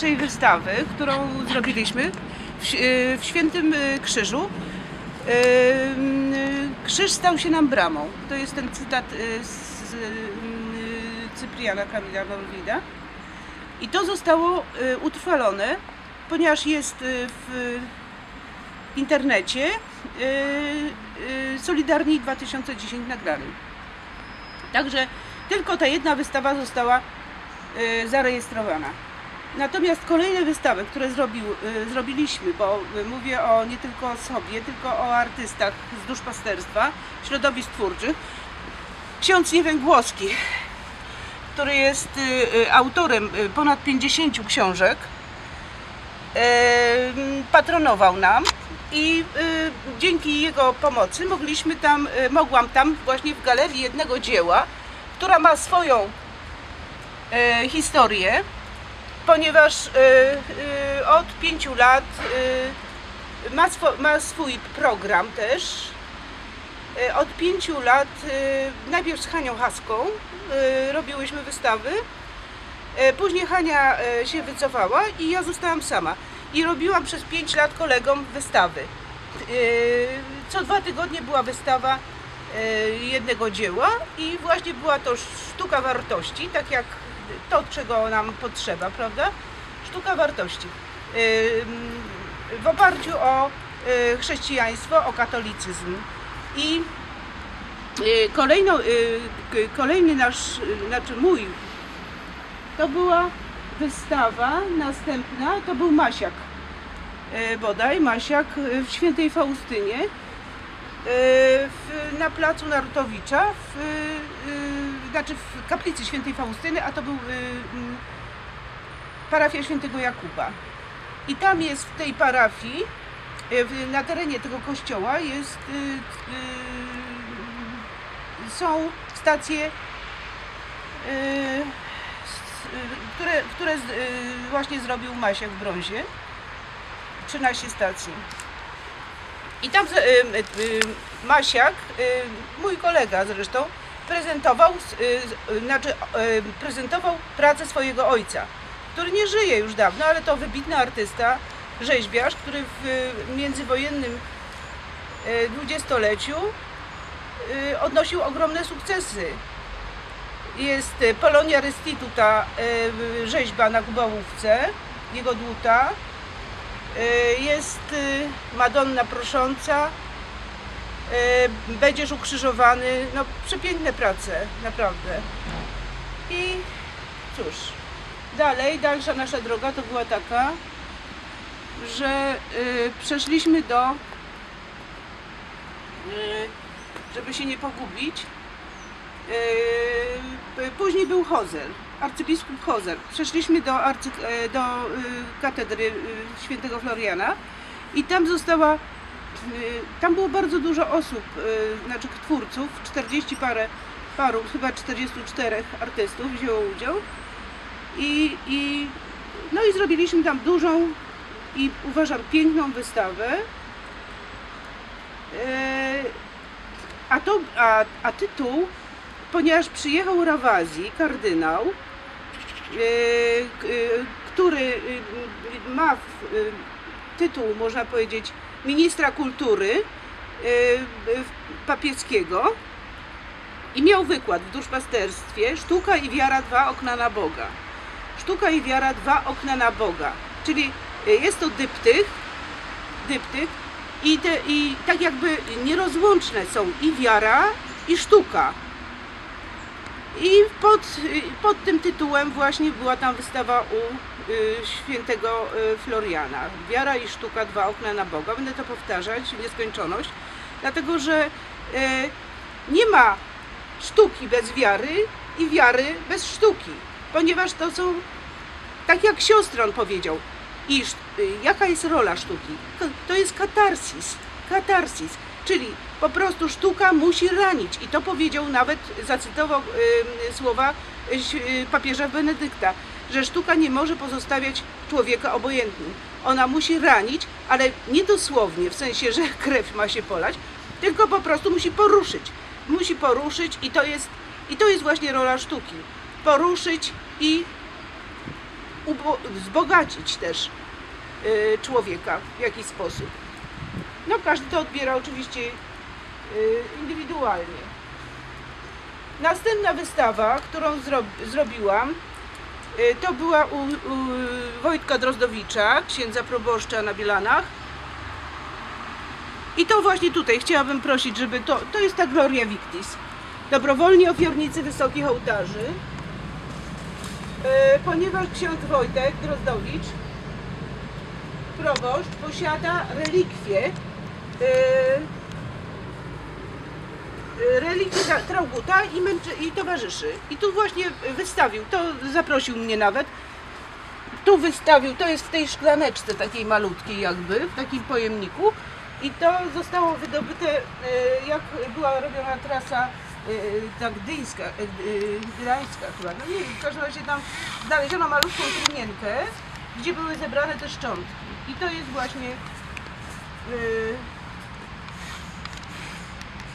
pierwszej wystawy, którą zrobiliśmy w, y, w Świętym y, Krzyżu. Y, Krzyż stał się nam bramą. To jest ten cytat z Cypriana Kamila Norwida. I to zostało utrwalone, ponieważ jest w internecie Solidarni 2010 nagrany. Także tylko ta jedna wystawa została zarejestrowana. Natomiast kolejne wystawy, które zrobił, y, zrobiliśmy, bo y, mówię o nie tylko o sobie, tylko o artystach z duszpasterstwa, środowisk twórczych. Ksiądz Niewęgłowski, który jest y, autorem ponad 50 książek, patronował nam i dzięki jego pomocy mogliśmy tam, mogłam tam właśnie w galerii jednego dzieła, która ma swoją e, historię, ponieważ e, e, od pięciu lat e, ma, ma swój program też. Od pięciu lat najpierw z Hanią Haską robiłyśmy wystawy. Później Hania się wycofała i ja zostałam sama. I robiłam przez 5 lat kolegom wystawy. Co dwa tygodnie była wystawa jednego dzieła i właśnie była to sztuka wartości, tak jak to, czego nam potrzeba, prawda? Sztuka wartości. E, W oparciu o e, chrześcijaństwo, o katolicyzm. I e, kolejno, e, k- kolejny nasz, znaczy mój to była wystawa następna, to był Masiak. Bodaj, Masiak w Świętej Faustynie, na placu Narutowicza, w, znaczy w kaplicy Świętej Faustyny, a to był e, m, parafia Świętego Jakuba. I tam jest w tej parafii, w- na terenie tego kościoła jest, e, e, są stacje s- y, które, które y, właśnie zrobił Masiak w brązie. 13 stacji. I tam y, y, Masiak, y, mój kolega zresztą, prezentował, y, y, znaczy, y, prezentował pracę swojego ojca, który nie żyje już dawno, ale to wybitny artysta, rzeźbiarz, który w międzywojennym dwudziestoleciu odnosił ogromne sukcesy jest Polonia Restituta, rzeźba na Kubałówce, jego dłuta. Jest Madonna Prosząca, Będziesz ukrzyżowany. No przepiękne prace, naprawdę. I cóż, dalej, dalsza nasza droga to była taka, że e, przeszliśmy do, e, żeby się nie pogubić, Yy, Później był Hozel, arcybiskup Hozel. Przeszliśmy do, arcy, e, do y, katedry y, świętego Floriana i tam została, y, tam było bardzo dużo osób, y, znaczy twórców, 40 parę, paru, chyba 44 artystów wzięło udział i, i, no i zrobiliśmy tam dużą i uważam piękną wystawę. E, A, to, a, a tytuł ponieważ przyjechał Rawazji, kardynał, który ma tytuł, można powiedzieć, ministra kultury e, w- papieckiego i miał wykład w duszpasterstwie Sztuka i wiara, dwa okna na Boga. Sztuka i wiara, dwa okna na Boga. Czyli e, jest to dyptych, dyptych i, te, i tak jakby nierozłączne są i wiara, i sztuka. I pod, pod tym tytułem właśnie była tam wystawa u y, świętego y, Floriana. Wiara i sztuka, dwa okna na Boga. Będę to powtarzać w nieskończoność, dlatego że y, nie ma sztuki bez wiary i wiary bez sztuki, ponieważ to są, tak jak siostron powiedział, i jaka jest rola sztuki? To jest katarsis, katarsis, czyli po prostu sztuka musi ranić i to powiedział nawet, zacytował y, słowa y, papieża Benedykta, że sztuka nie może pozostawiać człowieka obojętnym. Ona musi ranić, ale nie dosłownie, w sensie, że krew ma się polać, tylko po prostu musi poruszyć. Musi poruszyć i to jest, i to jest właśnie rola sztuki. Poruszyć i wzbogacić też y, człowieka w jakiś sposób. No każdy to odbiera oczywiście y, indywidualnie. Następna wystawa, którą zro- zrobiłam, y, to była u, Wojtka Drozdowicza, księdza proboszcza na Bielanach. I to właśnie tutaj chciałabym prosić, żeby to, to jest ta Gloria Victis. Dobrowolni ofiarnicy wysokich ołtarzy. E, ponieważ ksiądz Wojtek Drozdowicz, proboszcz, posiada relikwie, e, relikwie Tra- Trauguta i, męczy, i towarzyszy. I tu właśnie wystawił, to zaprosił mnie nawet. Tu wystawił, to jest w tej szklaneczce takiej malutkiej jakby, w takim pojemniku. I to zostało wydobyte, e, jak była robiona trasa ta gdyńska, gdańska chyba, no nie wiem, w każdym razie tam znaleziono malutką trumnienkę, gdzie były zebrane te szczątki. I to jest właśnie, e,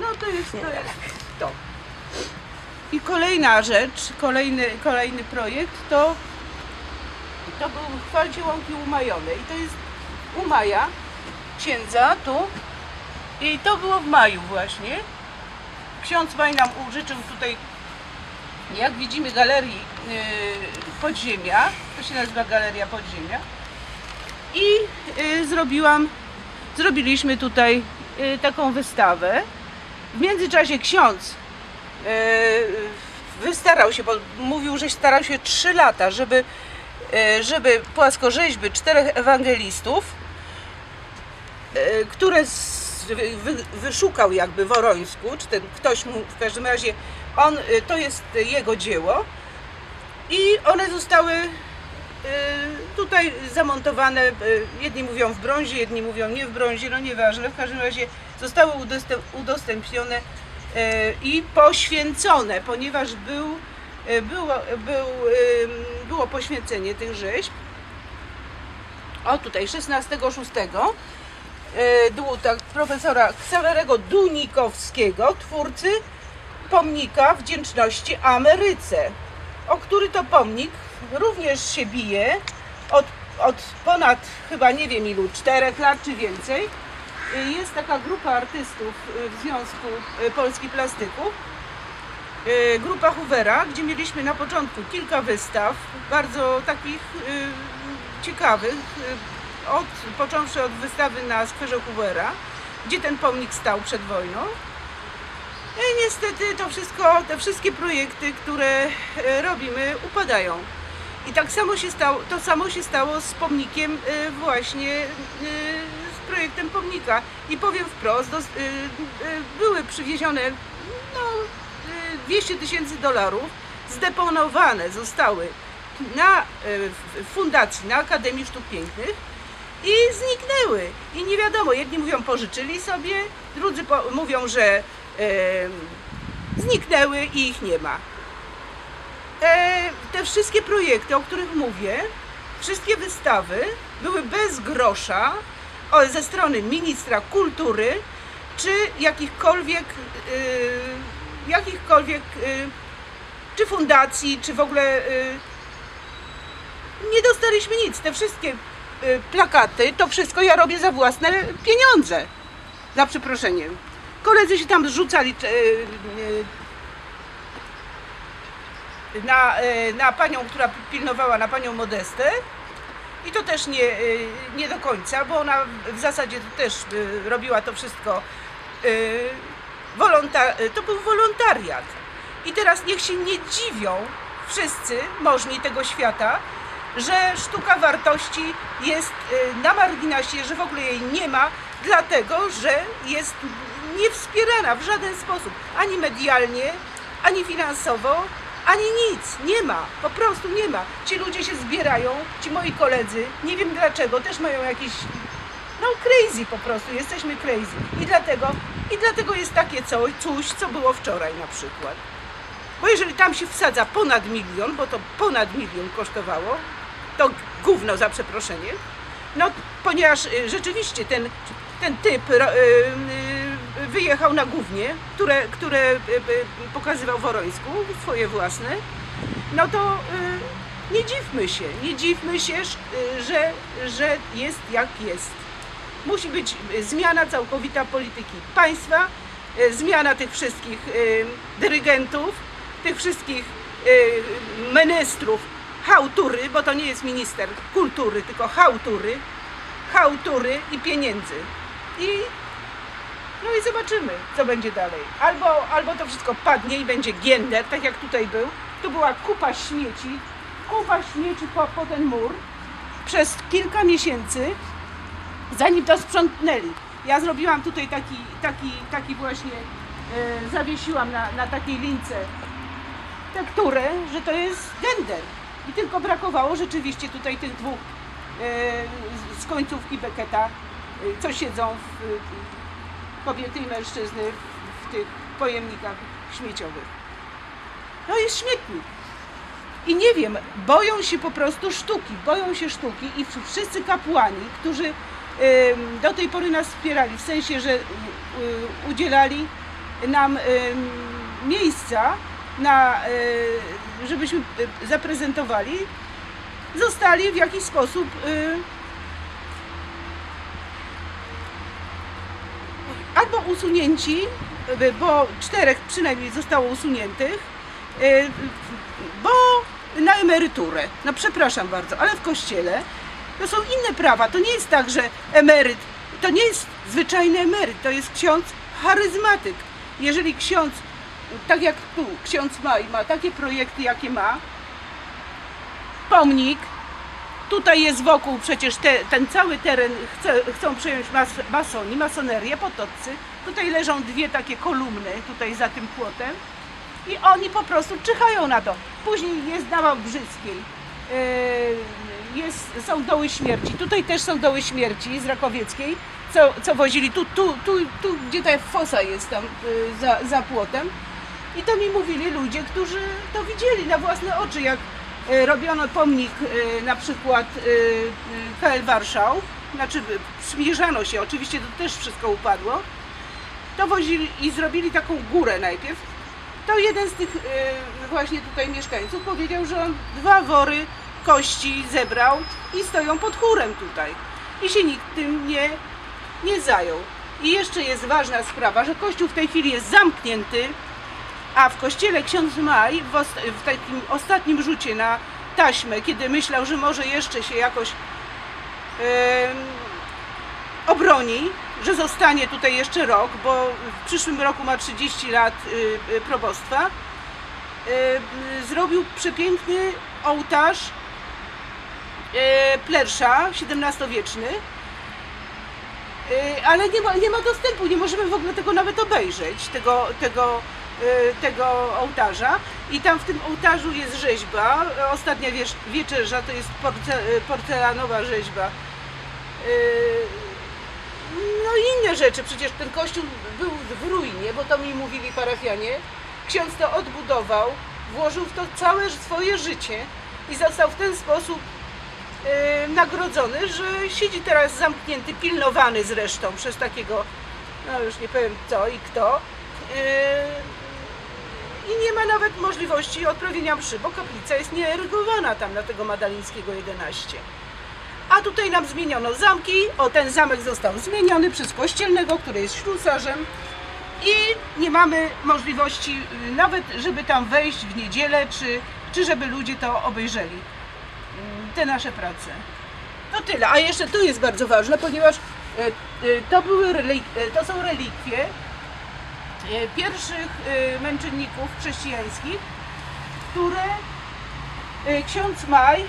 no to jest, to jest to. I kolejna rzecz, kolejny, kolejny projekt to, to był w chwalcie łąki umajone. I to jest u Maja, księdza tu. I to było w maju właśnie. Ksiądz Maj nam użyczył tutaj, jak widzimy, galerii yy, podziemia. To się nazywa Galeria Podziemia. I yy, zrobiłam, zrobiliśmy tutaj yy, taką wystawę. W międzyczasie ksiądz yy, wystarał się, bo mówił, że starał się 3 lata, żeby, yy, żeby płaskorzeźby czterech ewangelistów e, które wyszukał jakby w Orońsku, czy ten ktoś mu, w każdym razie on, e, to jest jego dzieło i one zostały e, tutaj zamontowane, e, jedni mówią w brązie, jedni mówią nie w brązie, no nieważne, w każdym razie zostały udostęp, udostępnione e, i poświęcone, ponieważ był, e, było, był, było poświęcenie tych rzeźb. O tutaj 16.06 e, dłuta profesora Ksawerego Dunikowskiego, twórcy pomnika wdzięczności Ameryce, o który to pomnik również się bije od, od ponad chyba nie wiem ilu, czterech lat czy więcej. E, Jest taka grupa artystów e, w Związku Polskich Plastyków, e, grupa Hoovera, gdzie mieliśmy na początku kilka wystaw, bardzo takich ciekawych, od, począwszy od wystawy na skwerze Hoovera, gdzie ten pomnik stał przed wojną. I niestety to wszystko, te wszystkie projekty, które robimy, upadają. I tak samo się stało, to samo się stało z pomnikiem e, właśnie, e, z projektem pomnika. I powiem wprost, e, e, były przywiezione no, e, 200 tysięcy dolarów, zdeponowane zostały na e, fundacji, na Akademii Sztuk Pięknych i zniknęły. I nie wiadomo, jedni mówią pożyczyli sobie, drudzy po, mówią, że em, zniknęły i ich nie ma. E, te wszystkie projekty, o których mówię, wszystkie wystawy były bez grosza ze strony ministra kultury czy jakichkolwiek, y, jakichkolwiek y, czy fundacji, czy w ogóle y, nie dostaliśmy nic. Te wszystkie plakaty, to wszystko ja robię za własne pieniądze. Za przeproszeniem. Koledzy się tam zrzucali y, na, y, na panią, która pilnowała, na panią Modestę. I to też nie, y, nie do końca, bo ona w zasadzie też y, robiła to wszystko. to był wolontariat. I teraz niech się nie dziwią wszyscy możni tego świata, że sztuka wartości jest na marginesie, że w ogóle jej nie ma, dlatego że jest niewspierana w żaden sposób, ani medialnie, ani finansowo, ani nic. Nie ma, po prostu nie ma. Ci ludzie się zbierają, ci moi koledzy, nie wiem dlaczego, też mają jakieś no crazy po prostu, jesteśmy crazy. I dlatego, i dlatego jest takie co, coś, co było wczoraj na przykład. Bo jeżeli tam się wsadza ponad milion, bo to ponad milion kosztowało, to gówno za przeproszeniem, no ponieważ y, rzeczywiście ten, ten typ y, wyjechał na gównie, które, które y, y, pokazywał w Orońsku, swoje własne, no to y, nie dziwmy się, nie dziwmy się, że, że jest jak jest. Musi być zmiana całkowita polityki państwa, zmiana tych wszystkich dyrygentów, tych wszystkich ministrów hałtury, bo to nie jest minister kultury, tylko hałtury, hałtury i pieniędzy. I no i zobaczymy, co będzie dalej. Albo, albo to wszystko padnie i będzie gender, tak jak tutaj był. Tu była kupa śmieci, kupa śmieci po, po ten mur przez kilka miesięcy, zanim to sprzątnęli. Ja zrobiłam tutaj taki, taki, taki właśnie, e, zawiesiłam na, na takiej lince tekturę, że to jest gender. I tylko brakowało rzeczywiście tutaj tych dwóch e, z- końcówki Becketa, e, co siedzą w, kobiety i mężczyzny w, w tych pojemnikach śmieciowych. To jest śmietnik. I nie wiem, boją się po prostu sztuki, boją się sztuki i wszyscy kapłani, którzy do tej pory nas wspierali, w sensie, że udzielali nam miejsca, na, y, żebyśmy y, zaprezentowali, zostali w jakiś sposób albo usunięci, y, bo czterech przynajmniej zostało usuniętych, y, bo na emeryturę. No przepraszam bardzo, ale w kościele to są inne prawa. To nie jest tak, że emeryt to nie jest zwyczajny emeryt, to jest ksiądz charyzmatyk. Jeżeli ksiądz, tak jak tu, ksiądz ma i ma takie projekty, jakie ma, pomnik, Tutaj jest wokół przecież te, ten cały teren chce, chcą przejąć mas, masoni, masonerię, potoccy. Tutaj leżą dwie takie kolumny, tutaj za tym płotem. I oni po prostu czyhają na to. Później jest na Wałbrzyskiej, yy, jest, są doły śmierci. Tutaj też są doły śmierci z Rakowieckiej, co, co wozili tu, tu, tu, tu, gdzie ta fosa jest tam yy, za, za płotem. I to mi mówili ludzie, którzy to widzieli na własne oczy, jak e, robiono pomnik e, na przykład e, e, KL Warszał, znaczy e, przymierzano się, oczywiście to też wszystko upadło, to wozili i zrobili taką górę najpierw. To jeden z tych e, właśnie tutaj mieszkańców powiedział, że on dwa wory kości zebrał i stoją pod chórem tutaj. I się nikt tym nie, nie zajął. I jeszcze jest ważna sprawa, że kościół w tej chwili jest zamknięty, a w kościele ksiądz Maj w, w takim ostatnim rzucie na taśmę, kiedy myślał, że może jeszcze się jakoś em, obroni, że zostanie tutaj jeszcze rok, bo w przyszłym roku ma 30 lat y, y, probostwa, y, zrobił przepiękny ołtarz y, plersza XVII-wieczny, Y, ale nie ma, nie ma dostępu, nie możemy w ogóle tego nawet obejrzeć, tego, tego, tego ołtarza. I tam w tym ołtarzu jest rzeźba, y, ostatnia wieczerza to jest porce, y, porcelanowa rzeźba. Y, No i inne rzeczy, przecież ten kościół był w ruinie, bo to mi mówili parafianie. Ksiądz to odbudował, włożył w to całe swoje życie i został w ten sposób e, nagrodzony, że siedzi teraz zamknięty, pilnowany zresztą przez takiego, no już nie powiem co i kto. I nie ma nawet możliwości odprawienia mszy, bo kaplica jest nieerygowana tam na tego Madalińskiego 11. A tutaj nam zmieniono zamki. O, ten zamek został zmieniony przez kościelnego, który jest ślusarzem. I nie mamy możliwości y, nawet, żeby tam wejść w niedzielę, czy, czy żeby ludzie to obejrzeli. Mm, Te nasze prace. To tyle. A jeszcze tu jest bardzo ważne, ponieważ e, e, to, były to są relikwie pierwszych e, męczenników chrześcijańskich, które e, ksiądz Maj e,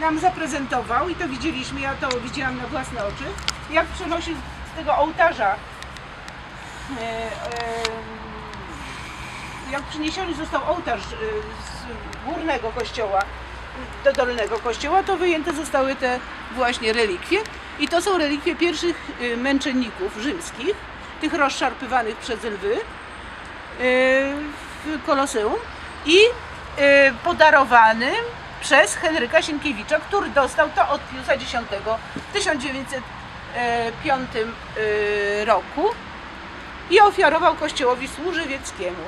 nam zaprezentował i to widzieliśmy, ja to widziałam na własne oczy, jak przenosił z tego ołtarza e, e, jak przyniesiony został ołtarz e, z górnego kościoła do dolnego kościoła, to wyjęte zostały te właśnie relikwie. I to są relikwie pierwszych e, męczenników rzymskich, tych rozszarpywanych przez lwy e, w Koloseum i e, podarowanym przez Henryka Sienkiewicza, który dostał to od Piusa X w 1905 e, roku i ofiarował kościołowi służywieckiemu.